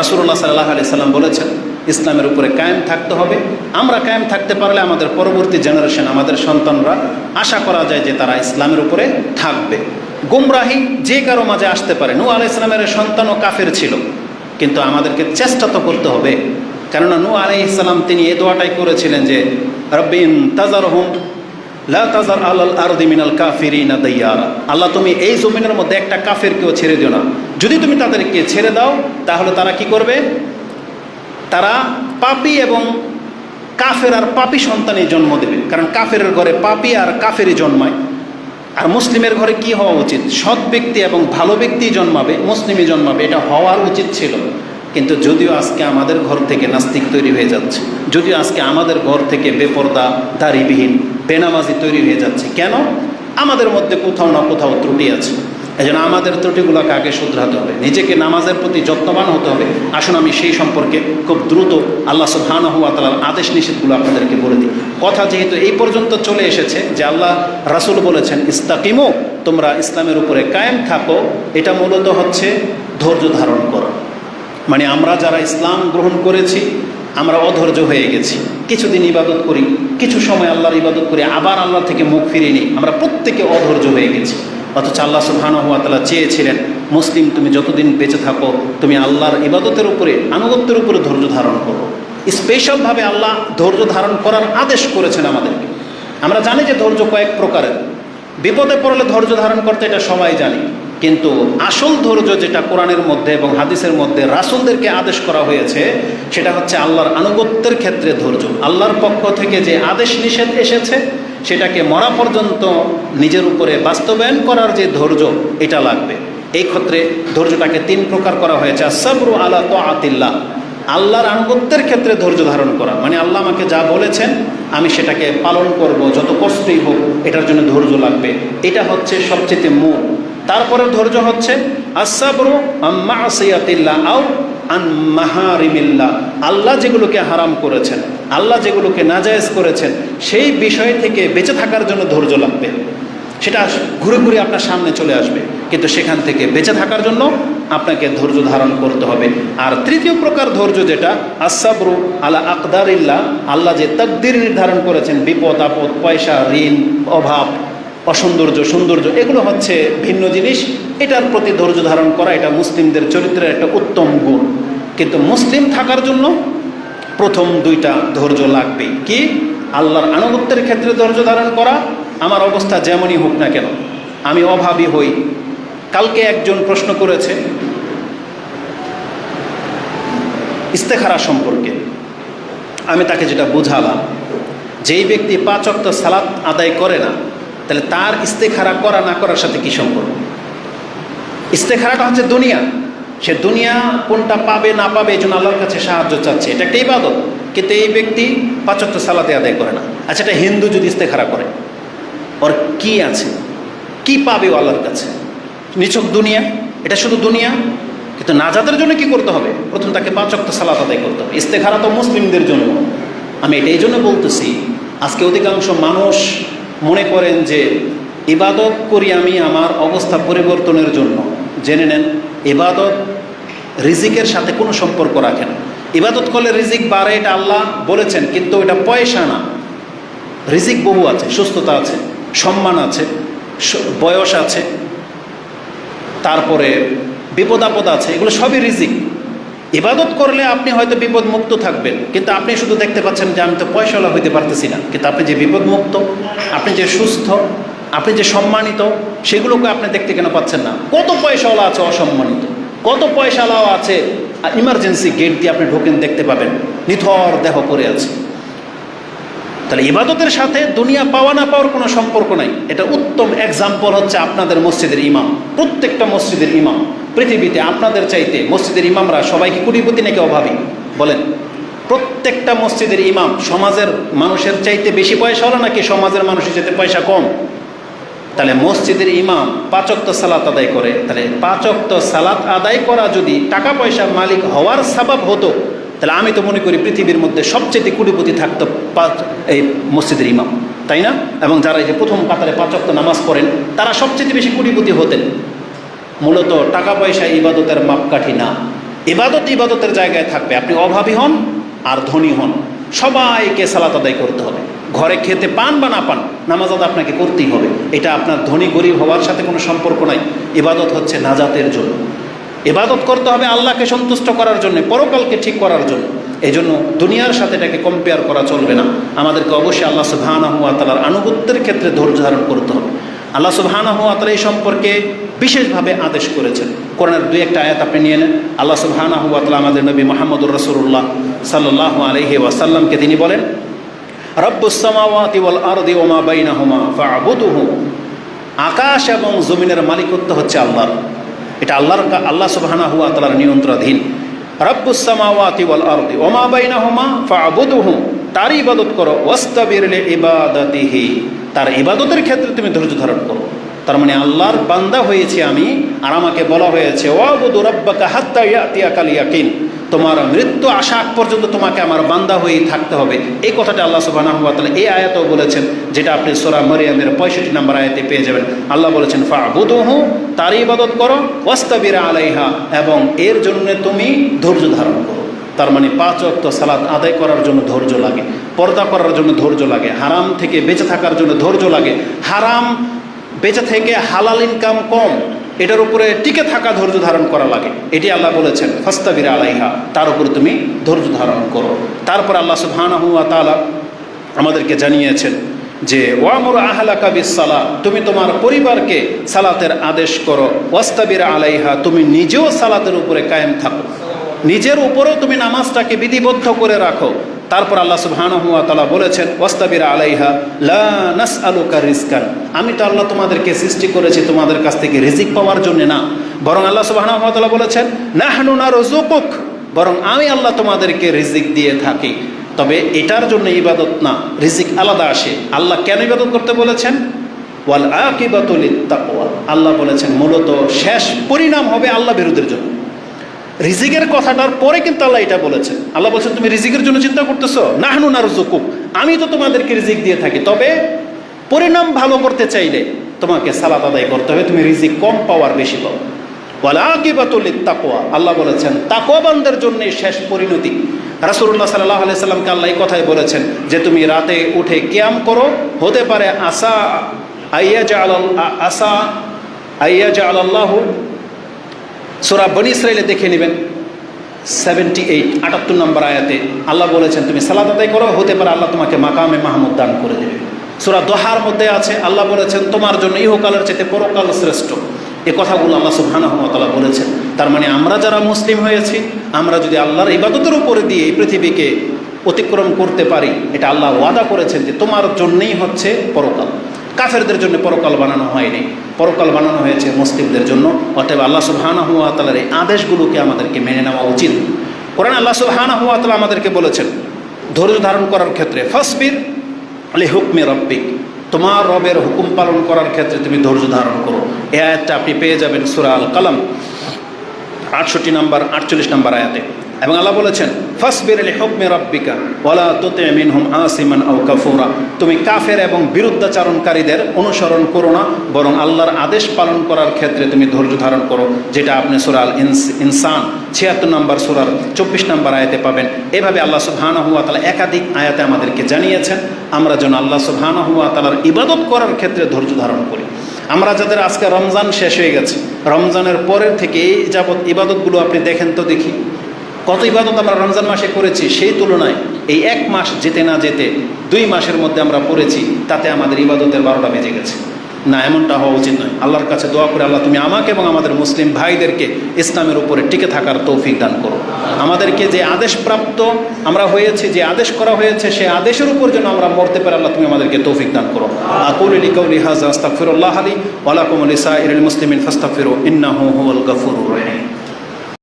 রাসুল্লাহ সাল্লাহ আলি সাল্লাম বলেছেন, ইসলামের উপরে কায়েম থাকতে হবে। আমরা কায়েম থাকতে পারলে আমাদের পরবর্তী জেনারেশন আমাদের সন্তানরা আশা করা যায় যে তারা ইসলামের উপরে থাকবে। গুমরাহি যে কারও মাঝে আসতে পারে নু আলাই ইসলামের সন্তানও কাফের ছিল। কিন্তু আমাদেরকে চেষ্টা তো করতে হবে। কেননা নু আলাই ইসলাম তিনি এ দোয়াটাই করেছিলেন যে রব্বিন তাজার হোম তাজার আরদি মিনাল আল্লাহ, তুমি এই জমিনের মধ্যে একটা কাফের কেউ ছেড়ে দিও না। যদি তুমি তাদেরকে ছেড়ে দাও, তাহলে তারা কি করবে? তারা পাপি এবং কাফের আর পাপি সন্তানই জন্ম দেবে। কারণ কাফের ঘরে পাপি আর কাফেরই জন্মায়। আর মুসলিমের ঘরে কি হওয়া উচিত? সৎ ব্যক্তি এবং ভালো ব্যক্তি জন্মাবে, মুসলিমই জন্মাবে, এটা হওয়ার উচিত ছিল। কিন্তু যদিও আজকে আমাদের ঘর থেকে নাস্তিক তৈরি হয়ে যাচ্ছে, যদিও আজকে আমাদের ঘর থেকে বেপর্দা, দাড়িবিহীন বেনামাজি তৈরি হয়ে যাচ্ছে। কেন? আমাদের মধ্যে কোথাও না কোথাও ত্রুটি আছে। এই জন্য আমাদের ত্রুটিগুলোকে আগে শুধরাতে হবে। নিজেকে নামাজের প্রতি যত্নবান হতে হবে। আসুন আমি সেই সম্পর্কে খুব দ্রুত আল্লাহ সুবহান হুয়া তালার আদেশ নিষেধগুলো আপনাদেরকে বলে দিই। কথা যেহেতু এই পর্যন্ত চলে এসেছে যে আল্লাহ রাসুল বলেছেন, ইস্তাকিমো, তোমরা ইসলামের উপরে কায়েম থাকো। এটা মূলত হচ্ছে ধৈর্য ধারণ করো। মানে আমরা যারা ইসলাম গ্রহণ করেছি আমরা অধৈর্য হয়ে গেছি। কিছুদিন ইবাদত করি, কিছু সময় আল্লাহর ইবাদত করি, আবার আল্লাহ থেকে মুখ ফিরিয়ে নিই। আমরা প্রত্যেকে অধৈর্য হয়ে গেছি। অথচ আল্লাহ সুবহান হুয়া তালা চেয়েছিলেন, মুসলিম, তুমি যতদিন বেঁচে থাকো, তুমি আল্লাহর ইবাদতের উপরে, আনুগত্যের উপরে ধৈর্য ধারণ করো। স্পেশালভাবে আল্লাহ ধৈর্য ধারণ করার আদেশ করেছেন আমাদেরকে। আমরা জানি যে ধৈর্য কয়েক প্রকারের। বিপদে পড়লে ধৈর্য ধারণ করতে এটা সবাই জানি। কিন্তু আসল ধৈর্য যেটা কোরআনের মধ্যে এবং হাদিসের মধ্যে রাসুলদেরকে আদেশ করা হয়েছে, সেটা হচ্ছে আল্লাহর আনুগত্যের ক্ষেত্রে ধৈর্য। আল্লাহর পক্ষ থেকে যে আদেশ নিষেধ এসেছে, সেটাকে মরা পর্যন্ত নিজের উপরে বাস্তবায়ন করার যে ধৈর্য, এটা লাগবে। এই ক্ষেত্রে ধৈর্যটাকে তিন প্রকার করা হয়েছে। আসাবরু আলা তো আতিল্লাহ আল্লাহর আনুগত্যের ক্ষেত্রে ধৈর্য ধারণ করা। মানে আল্লাহ আমাকে যা বলেছেন, আমি সেটাকে পালন করব, যত কষ্টই হোক, এটার জন্য ধৈর্য লাগবে। এটা হচ্ছে সবচেয়ে মূল তারপরে ধৈর্য হচ্ছে আসাবরু আন আল্লাহ যেগুলোকে হারাম করেছেন, আল্লাহ যেগুলোকে নাজায়েজ করেছেন, সেই বিষয় থেকে বেঁচে থাকার জন্য ধৈর্য লাগবে। সেটা ঘুরে ঘুরে আপনার সামনে চলে আসবে। কিন্তু সেখান থেকে বেঁচে থাকার জন্য আপনাকে ধৈর্য ধারণ করতে হবে। আর তৃতীয় প্রকার ধৈর্য যেটা আসাবরু আলা আকদারিল্লাহ, আল্লাহ যে তকদির নির্ধারণ করেছেন, বিপদ, আপদ, পয়সা, ঋণ, অভাব অসৌন্দর্য, সৌন্দর্য, এগুলো হচ্ছে ভিন্ন জিনিস। এটার প্রতি ধৈর্য ধারণ করা এটা মুসলিমদের চরিত্রের একটা উত্তম গুণ। কিন্তু মুসলিম থাকার জন্য প্রথম দুইটা ধৈর্য লাগবে। কি? আল্লাহর আনুগত্যের ক্ষেত্রে ধৈর্য ধারণ করা। আমার অবস্থা যেমনই হোক না কেন, আমি অভাবী হই। কালকে একজন প্রশ্ন করেছে, ইস্তেখারা সম্পর্কে। আমি তাকে যেটা বুঝালাম, যেই ব্যক্তি পাঁচ অক্ত সালাত আদায় করে না তাহলে তার ইস্তেখারা করা না করার সাথে কি সম্পর্ক? ইস্তেখারাটা হচ্ছে দুনিয়া। সে দুনিয়া কোনটা পাবে, না পাবে এই জন্য আল্লাহর কাছে সাহায্য চাচ্ছে। এটা একটা ইবাদত। কিন্তু এই ব্যক্তি পাঁচক্ত সালাতে আদায় করে না। আচ্ছা এটা হিন্দু যদি ইস্তেখারা করে, ওর কি আছে? কি পাবে ও আল্লাহর কাছে? নিছক দুনিয়া। এটা শুধু দুনিয়া। কিন্তু নাজাদের জন্য কি করতে হবে? প্রথম তাকে পাঁচক্ত সালাত আদায় করতে হবে। ইস্তেখারা তো মুসলিমদের জন্য। আমি এটা এই জন্য বলতেছি, আজকে অধিকাংশ মানুষ মনে করেন যে ইবাদত করি আমি আমার অবস্থা পরিবর্তনের জন্য। জেনে নেন, ইবাদত রিজিকের সাথে কোনো সম্পর্ক রাখেন ইবাদত করলে রিজিক বাড়ে, এটা আল্লাহ বলেছেন, কিন্তু এটা পয়সা না। রিজিক বহু আছে, সুস্থতা আছে, সম্মান আছে বয়স আছে, তারপরে বিপদ আপদ আছে, এগুলো সবই রিজিক। ইবাদত করলে আপনি হয়তো বিপদ মুক্ত থাকবেন, কিন্তু আপনি শুধু দেখতে পাচ্ছেন যে আমি তো পয়সাওয়ালা হইতে পারতেছি না। কিন্তু আপনি যে বিপদ মুক্ত আপনি যে সুস্থ, আপনি যে সম্মানিত, সেগুলোকে আপনি দেখতে কেন পাচ্ছেন না? কত পয়সাওয়ালা আছে অসম্মানিত? কত পয়সাওয়ালাও আছে ইমার্জেন্সি গেট দিয়ে আপনি ঢোকেন, দেখতে পাবেন, নিথর দেহ করে আছে। তাহলে ইবাদতের সাথে দুনিয়া পাওয়া না পাওয়ার কোনো সম্পর্ক নাই। এটা উত্তম এক্সাম্পল হচ্ছে আপনাদের মসজিদের ইমাম, প্রত্যেকটা মসজিদের ইমাম। পৃথিবীতে আপনাদের চাইতে মসজিদের ইমামরা সবাইকে কোটিপতি নাকি অভাবী? বলেন, প্রত্যেকটা মসজিদের ইমাম সমাজের মানুষের চাইতে বেশি পয়সা হলো নাকি সমাজের মানুষের চাইতে পয়সা কম? তাহলে মসজিদের ইমাম পাচক্ত সালাত আদায় করে, তাহলে পাচক্ত সালাত আদায় করা যদি টাকা পয়সার মালিক হওয়ার সাবাব হতো, তাহলে আমি তো মনে করি পৃথিবীর মধ্যে সবচেয়ে কোটিপতি থাকতো পাঁচ, এই মসজিদের ইমাম, তাই না? এবং যারা এই যে প্রথম কাতারে পাচক্ত নামাজ পড়েন, তারা সবচেয়ে বেশি কোটিপতি হতেন। মূলত টাকা পয়সা, ইবাদতের মাপকাঠি না। ইবাদত ইবাদতের জায়গায় থাকবে। আপনি অভাবী হন আর ধনী হন। সবাইকে সালাত আদায় করতে হবে। ঘরে খেতে পান বা না পান, নামাজ আদা আপনাকে করতেই হবে। এটা আপনার ধনী গরিব হওয়ার সাথে কোনো সম্পর্ক নাই। ইবাদত হচ্ছে নাজাতের জন্য। ইবাদত করতে হবে আল্লাহকে সন্তুষ্ট করার জন্য, পরকালকে ঠিক করার জন্য। এই জন্য দুনিয়ার সাথে এটাকে কম্পেয়ার করা চলবে না। আমাদেরকে অবশ্যই আল্লাহ সুবহানা হুয়া তালার আনুগত্যের ক্ষেত্রে ধৈর্য ধারণ করতে হবে। আল্লাহ সুবহানা এই সম্পর্কে বিশেষভাবে আদেশ করেছেন। কোরআনের দুই একটা আয়াত আপনি নিয়ে নেন। আল্লাহ সুবহানা আমাদের নবী মোহাম্মদুর রসুল্লাহ সাল্লাহ আলহি ওয়াসাল্লামকে তিনি বলেন আকাশ এবং জমিনের মালিকত্ব হচ্ছে আল্লাহর। এটা আল্লাহর আল্লাহ সুবহানাহু হুয়া তাআলার নিয়ন্ত্রণাধীন। রব্বুসামাওয়াতি ওয়াল আরদি ওমা বাইনাহুমা ফা'বুদুহু। তার ইবাদত করো ওয়াস্তাবির লিইবাদাতিহি তার ইবাদতের ক্ষেত্রে তুমি ধৈর্য ধারণ করো। তার মানে আল্লাহর বান্দা হয়েছে আমি, আর আমাকে বলা হয়েছে, ওয়াবুদু রাব্বাকা হাত্তা তোমার মৃত্যু আসা পর্যন্ত তোমাকে আমার বান্দা হয়েই থাকতে হবে। এই কথাটা আল্লাহ তাআলা এই আয়াতও বলেছেন, যেটা আপনি সূরা মারিয়ামের 65 নম্বর আয়াতে পেয়ে যাবেন। আল্লাহ বলেছেন ফা ফা'বুদুহু তার ইবাদত করো, ওয়াস্তাবির আলাইহা, এবং এর জন্য তুমি ধৈর্য ধারণ করো। তার মানে পাঁচ অক্ত সালাত আদায় করার জন্য ধৈর্য লাগে, পর্দা করার জন্য ধৈর্য লাগে, হারাম থেকে বেঁচে থাকার জন্য ধৈর্য লাগে। হারাম বেঁচে থেকে হালাল ইনকাম কম, এটার উপরে টিকে থাকা ধৈর্য ধারণ করা লাগে। এটি আল্লাহ বলেছেন, ফস্তাবির আলাইহা, তার উপরে তুমি ধৈর্য ধারণ করো। তারপর আল্লাহ সুবহানাহু ওয়া তাআলা আমাদেরকে জানিয়েছেন যে, ওয়ামুর আহলাকা সালা তুমি তোমার পরিবারকে সালাতের আদেশ করো। ওয়াস্তাবির আলাইহা তুমি নিজেও সালাতের উপরে কায়েম থাকো। নিজের উপরেও তুমি নামাজটাকে বিধিবদ্ধ করে রাখো। তারপর আল্লাহ সুবহানাহু ওয়া বলেছেন, ওয়াস্তাবির আলাইহা লা নাসআলুকা রিজকান। আমি তো আল্লাহ তোমাদেরকে সৃষ্টি করেছি, তোমাদের কাছ থেকে রিজিক পাওয়ার জন্য না। বরং আল্লাহ সুবহানাহু ওয়া তাআলা বলেছেন, নাহনু নারযুকুক। বরং আমি আল্লাহ তোমাদেরকে রিজিক দিয়ে থাকি। তবে এটার জন্য ইবাদত না, রিজিক আলাদা আসে। আল্লাহ কেন ইবাদত করতে বলেছেন? ওয়াল আকিবাতুল তাকওয়া আল্লাহ বলেছেন, মূলত শেষ পরিণাম হবে আল্লাহ বিরুদ্ধের জন্য। রিজিকের কথাটার পরে কিন্তু আল্লাহ এটা বলেছেন। আল্লাহ বলছেন, তুমি রিজিকের জন্য চিন্তা করতেছো? নাহনু না রুজুকুক আমি তো তোমাদেরকে রিজিক দিয়ে থাকি। তবে পরিণাম ভালো করতে চাইলে তোমাকে সালাত আদায় করতে হবে। তুমি রিজিক কম পাওয়ার বেশি পাও। ওয়ালাকিবাতুল তাকওয়া আল্লাহ বলেছেন, তাকওয়াবানদের জন্য শেষ পরিণতি। রাসূলুল্লাহ সাল্লাল্লাহু আলাইহি সাল্লামকে আল্লাহ কথাই বলেছেন যে, তুমি রাতে উঠে কিয়াম করো। হতে পারে আসা আইয়া জাআল আসা আইয়া জাআল আল্লাহু সোরা বনি ইসরায়েলে দেখে নেবেন। সেভেন্টি এইট আটাত্তর নম্বর আয়াতে আল্লাহ বলেছেন, তুমি সালাদ আদায় করো, হতে পারে আল্লাহ তোমাকে মাকামে মাহমুদ দান করে দেবে। সোরা দোহার মধ্যে আছে, আল্লাহ বলেছেন, তোমার জন্য ইহকালের চেতে পরকাল শ্রেষ্ঠ। এ কথাগুলো আল্লাহ সুবহানাহু বলেছেন। তার মানে আমরা যারা মুসলিম হয়েছি, আমরা যদি আল্লাহর ইবাদতের উপরে দিয়ে এই পৃথিবীকে অতিক্রম করতে পারি, এটা আল্লাহ ওয়াদা করেছেন যে তোমার জন্যেই হচ্ছে পরকাল। কাফেরদের জন্য পরকাল বানানো হয়নি। পরকাল বানানো হয়েছে মুসলিমদের জন্য। অতএব আল্লাহ সুবহানা হুয়া তালার এই আদেশগুলোকে আমাদেরকে মেনে নেওয়া উচিত। কোরআন আল্লাহ সুবহানা হুয়া তালা আমাদেরকে বলেছেন, ধৈর্য ধারণ করার ক্ষেত্রে ফসবির আলি হুকমে রব্বিক। তোমার রবের হুকুম পালন করার ক্ষেত্রে তুমি ধৈর্য ধারণ করো। এ আয়াতটা আপনি পেয়ে যাবেন সুরা আল কালাম আটষট্টি নাম্বার, আটচল্লিশ নাম্বার আয়াতে। এবং আল্লাহ বলেছেন, ফাসবির আলী হুকমে রব্বিকা ওয়ালা তোতে মিনহুম আসিমান আও কাফুরা। তুমি কাফের এবং বিরুদ্ধাচারণকারীদের অনুসরণ করো না, বরং আল্লাহর আদেশ পালন করার ক্ষেত্রে তুমি ধৈর্য ধারণ করো, যেটা আপনি সুরাল ইনসান, ছিয়াত্তর নম্বর সুরার চব্বিশ নম্বর আয়াতে পাবেন। এভাবে আল্লাহ সুবহানা হুয়া তালা একাধিক আয়াতে আমাদেরকে জানিয়েছেন, আমরা যেন আল্লাহ সুবহানা হুয়া তালার ইবাদত করার ক্ষেত্রে ধৈর্য ধারণ করি। আমরা যাদের আজকে রমজান শেষ হয়ে গেছে, রমজানের পরের থেকে এই যাবৎ ইবাদতগুলো আপনি দেখেন তো দেখি। কত ইবাদত আমরা রমজান মাসে করেছি সেই তুলনায় এই এক মাস যেতে না যেতে দুই মাসের মধ্যে আমরা পড়েছি, তাতে আমাদের ইবাদতের বারোটা বেজে গেছে। না, এমনটা হওয়া উচিত নয়। আল্লাহর কাছে দোয়া করে আল্লাহ, তুমি আমাকে এবং আমাদের মুসলিম ভাইদেরকে ইসলামের উপরে টিকে থাকার তৌফিক দান করো। আমাদেরকে যে আদেশপ্রাপ্ত আমরা হয়েছি, যে আদেশ করা হয়েছে সেই আদেশের উপর যেন আমরা মরতে পারি, আল্লাহ, তুমি আমাদেরকে তৌফিক দান করো। আকুল কৌলি হাজ আস্তাকফিরুল্লাহ আলী ওয়ালাকুম আলী সাইরুল মুসলিমিন ফাস্তাকফিরু ইন্নাহু হুয়াল গফুরুর রহিম।